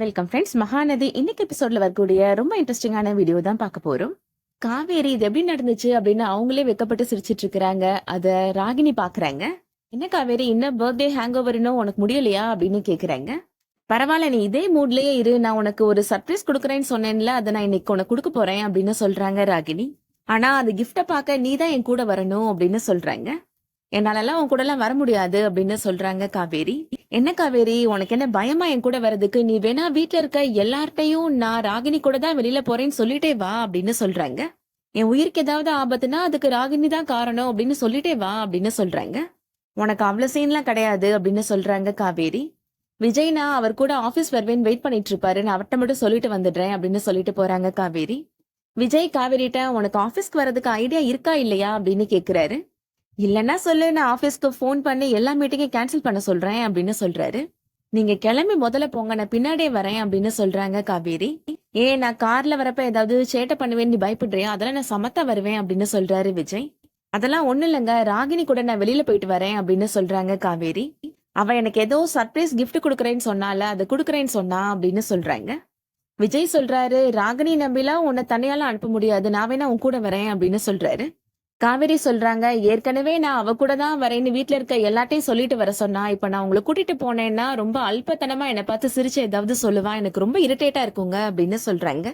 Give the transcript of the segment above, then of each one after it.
Welcome friends Mahanadi இன்னைக்கு எபிசோட்ல வரக்கூடிய ரொம்ப இன்ட்ரெஸ்டிங்கான வீடியோ தான் பார்க்க போறோம். காவேரி இது எப்படி நடந்துச்சு அப்படின்னு அவங்களே வெக்கப்பட்டு சிரிச்சிட்டு இருக்கிறாங்க. அதை ராகினி பாக்குறாங்க. என்ன காவேரி இன்னும் பர்த்டே ஹேங் ஓவர் இன்னும் உனக்கு முடியலையா அப்படின்னு கேக்குறாங்க. பரவாயில்ல நீ இதே மூட்லயே இரு. நான் உனக்கு ஒரு சர்ப்ரைஸ் கொடுக்குறேன்னு சொன்னேன்ல அதை நான் இன்னைக்கு உனக்கு கொடுக்க போறேன் அப்படின்னு சொல்றாங்க ராகினி ஆனா அந்த கிஃப்ட பார்க்க நீ தான் என் கூட வரணும் அப்படின்னு சொல்றாங்க. என்னாலலாம் உன் கூட எல்லாம் வர முடியாது அப்படின்னு சொல்றாங்க காவேரி. என்ன காவேரி? உனக்கு என்ன பயமா என் கூட வர்றதுக்கு? நீ வேணா வீட்டுல இருக்க எல்லார்ட்டையும் நான் ராகினி கூட தான் வெளியில போறேன்னு சொல்லிட்டே வா அப்படின்னு சொல்றாங்க. என் உயிருக்கு ஏதாவது ஆபத்துனா அதுக்கு ராகினி தான் காரணம் அப்படின்னு சொல்லிட்டே வா அப்படின்னு சொல்றாங்க. உனக்கு அவ்வளவு சீன்லாம் கிடையாது அப்படின்னு சொல்றாங்க காவேரி. விஜய்னா அவர் கூட ஆபீஸ் வருவேன் வெயிட் பண்ணிட்டு இருப்பாரு. நான் அவர்கிட்ட மட்டும் சொல்லிட்டு வந்துடுறேன் அப்படின்னு சொல்லிட்டு போறாங்க காவேரி. விஜய் காவேரிட்ட உனக்கு ஆபீஸ்க்கு வர்றதுக்கு ஐடியா இருக்கா இல்லையா அப்படின்னு கேக்குறாரு. இல்லன்னா சொல்லு நான் ஆபீஸ்க்கு ஃபோன் பண்ணி எல்லா மீட்டிங்கையும் கேன்சல் பண்ண சொல்றேன் அப்படின்னு சொல்றாரு. நீங்க கிளம்பி முதல்ல போங்க நான் பின்னாடியே வரேன் அப்படின்னு சொல்றாங்க காவேரி. ஏன் நான் கார்ல வரப்ப ஏதாவது சேட்டை பண்ணுவேன் நீ பயப்படுறியா? அதெல்லாம் நான் சமத்தா வருவேன் அப்படின்னு சொல்றாரு விஜய். அதெல்லாம் ஒண்ணு இல்லைங்க ராகினி கூட நான் வெளியில போயிட்டு வரேன் அப்படின்னு சொல்றாங்க காவேரி. அவ எனக்கு ஏதோ சர்ப்ரைஸ் கிஃப்ட் கொடுக்குறேன்னு சொன்னால அதை கொடுக்குறேன்னு சொன்னா அப்படின்னு சொல்றாங்க. விஜய் சொல்றாரு ராகினி நம்பிலாம் உன்னை தனியால அனுப்ப முடியாது நான் வேணா உன் கூட வரேன் அப்படின்னு சொல்றாரு. காவேரி சொல்றாங்க ஏற்கனவே நான் அவ கூட தான் வரேன்னு வீட்டுல இருக்க எல்லாத்தையும் சொல்லிட்டு வர சொன்னா இப்ப நான் உங்களை கூட்டிட்டு போனேன்னா ரொம்ப அல்பத்தனமா என்னை பார்த்து சிரிச்சு ஏதாவது சொல்லுவா எனக்கு ரொம்ப இரிட்டேட்டா இருக்குங்க அப்படின்னு சொல்றாங்க.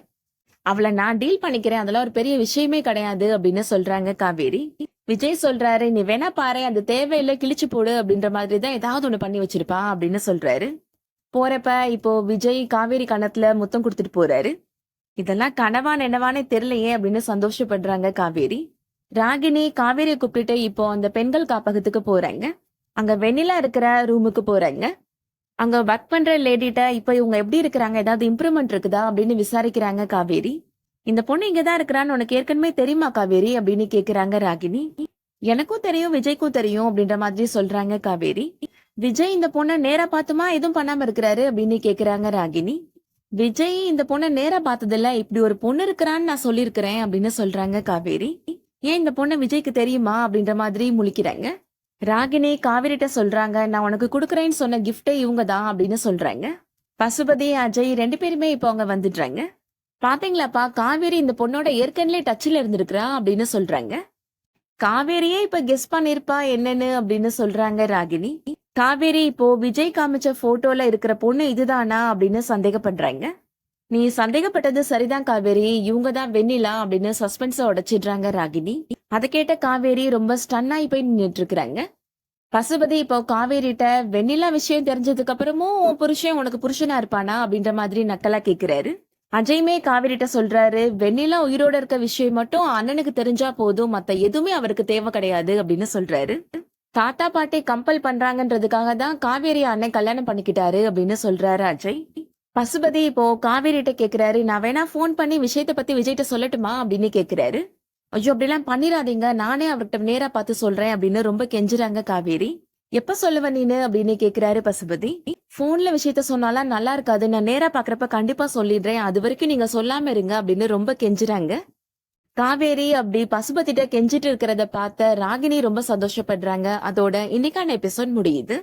அவளை நான் டீல் பண்ணிக்கிறேன் அதெல்லாம் ஒரு பெரிய விஷயமே கிடையாது அப்படின்னு சொல்றாங்க காவேரி. விஜய் சொல்றாரு நீ வேணா பாரு அது தேவையில்லை கிழிச்சு போடு அப்படின்ற மாதிரி தான் ஏதாவது ஒண்ணு பண்ணி வச்சிருப்பா அப்படின்னு சொல்றாரு. போறப்ப இப்போ விஜய் காவேரி கணத்துல முத்தம் கொடுத்துட்டு போறாரு. இதெல்லாம் கனவா நினைவானே தெரியலையே அப்படின்னு சந்தோஷப்படுறாங்க காவேரி. ராகினி காவேரியை கூப்பிட்டுட்டு இப்போ அந்த பெண்கள் காப்பகத்துக்கு போறாங்க. அங்க வெண்ணிலா இருக்கிற ரூமுக்கு போறாங்க. அங்க ஒர்க் பண்ற லேடிட்ட இப்போ இவங்க எப்படி இருக்கிறாங்க? ஏதாவது இம்ப்ரூவ்மெண்ட் இருக்குதா? அப்படின்னு விசாரிக்கிறாங்க காவேரி. இந்த பொண்ணு இங்கதான் இருக்கிறான்னு உனக்கு ஏற்கனவே தெரியுமா காவேரி? அப்படின்னு கேக்குறாங்க ராகினி. எனக்கும் தெரியும் விஜய்க்கும் தெரியும் அப்படின்ற மாதிரி சொல்றாங்க காவேரி. விஜய் இந்த பொண்ணை நேரா பார்த்துமா? எதுவும் பண்ணாம இருக்கிறாரு அப்படின்னு கேக்குறாங்க ராகினி. விஜய் இந்த பொண்ணை நேரா பார்த்ததில்ல. இப்படி ஒரு பொண்ணு இருக்கிறான்னு நான் சொல்லியிருக்கிறேன் அப்படின்னு சொல்றாங்க காவேரி. ஏன் இந்த பொண்ணு விஜய்க்கு தெரியுமா அப்படின்ற மாதிரி முழிக்கிறாங்க. ராகினி காவிரிட்ட சொல்றாங்க நான் உனக்கு கொடுக்குறேன்னு சொன்ன கிஃப்டே இவங்க தான் அப்படின்னு சொல்றாங்க. பசுபதி அஜய் ரெண்டு பேருமே இப்போ அவங்க வந்துடுறாங்க. பாத்தீங்களாப்பா காவேரி இந்த பொண்ணோட ஏற்கனவே டச்சில் இருந்திருக்கிறா அப்படின்னு சொல்றாங்க. காவேரியே இப்ப கெஸ் பண்ணிருப்பா என்னன்னு அப்படின்னு சொல்றாங்க ராகினி. காவேரி இப்போ விஜய் காமிச்ச போட்டோல இருக்கிற பொண்ணு இதுதானா அப்படின்னு சந்தேகப்படுறாங்க. நீ சந்தேகப்பட்டது சரிதான் காவேரி. இவங்க தான் வெண்ணிலா அப்படின்னு சஸ்பென்ஸ உடைச்சிடுறாங்க ராகினி. அதை கேட்ட காவேரி ரொம்ப ஸ்டன் ஆகி போய் நின்றுட்டு இருக்கிறாங்க. பசுபதி இப்போ காவேரிட்ட வெண்ணிலா விஷயம் தெரிஞ்சதுக்கு அப்புறமும் புருஷன் உனக்கு புருஷனா இருப்பானா? அப்படின்ற மாதிரி நக்கலா கேக்குறாரு. அஜய்மே காவேரிட்ட சொல்றாரு வெண்ணிலா உயிரோட இருக்க விஷயம் மட்டும் அண்ணனுக்கு தெரிஞ்சா போதும். மத்த எதுவுமே அவருக்கு தேவை கிடையாது. அப்படின்னு சொல்றாரு. தாத்தா பாட்டி கம்பல் பண்றாங்கன்றதுக்காக தான் காவேரி அண்ணன் கல்யாணம் பண்ணிக்கிட்டாரு அப்படின்னு சொல்றாரு அஜய். பசுபதி இப்போ காவேரிட்ட கேக்குறாரு நான் வேணா ஃபோன் பண்ணி விஷயத்த பத்தி விஜய்கிட்ட சொல்லட்டுமா? அப்படின்னு கேக்குறாரு. ஐயோ அப்படிலாம் பண்ணிடாதீங்க நானே அவர்கிட்ட நேரா பார்த்து சொல்றேன் அப்படின்னு ரொம்ப கெஞ்சுறாங்க காவேரி. எப்ப சொல்லுவ நீனு? அப்படின்னு கேக்குறாரு பசுபதி. போன்ல விஷயத்த சொன்னாலாம் நல்லா இருக்காது. நான் நேரா பாக்குறப்ப கண்டிப்பா சொல்லிடுறேன். அது வரைக்கும் நீங்க சொல்லாம இருங்க அப்படின்னு ரொம்ப கெஞ்சுறாங்க. காவேரி அப்படி பசுபதிட்ட கெஞ்சிட்டு இருக்கிறத பார்த்த ராகினி ரொம்ப சந்தோஷப்படுறாங்க. அதோட இன்னைக்கான எபிசோட் முடியுது.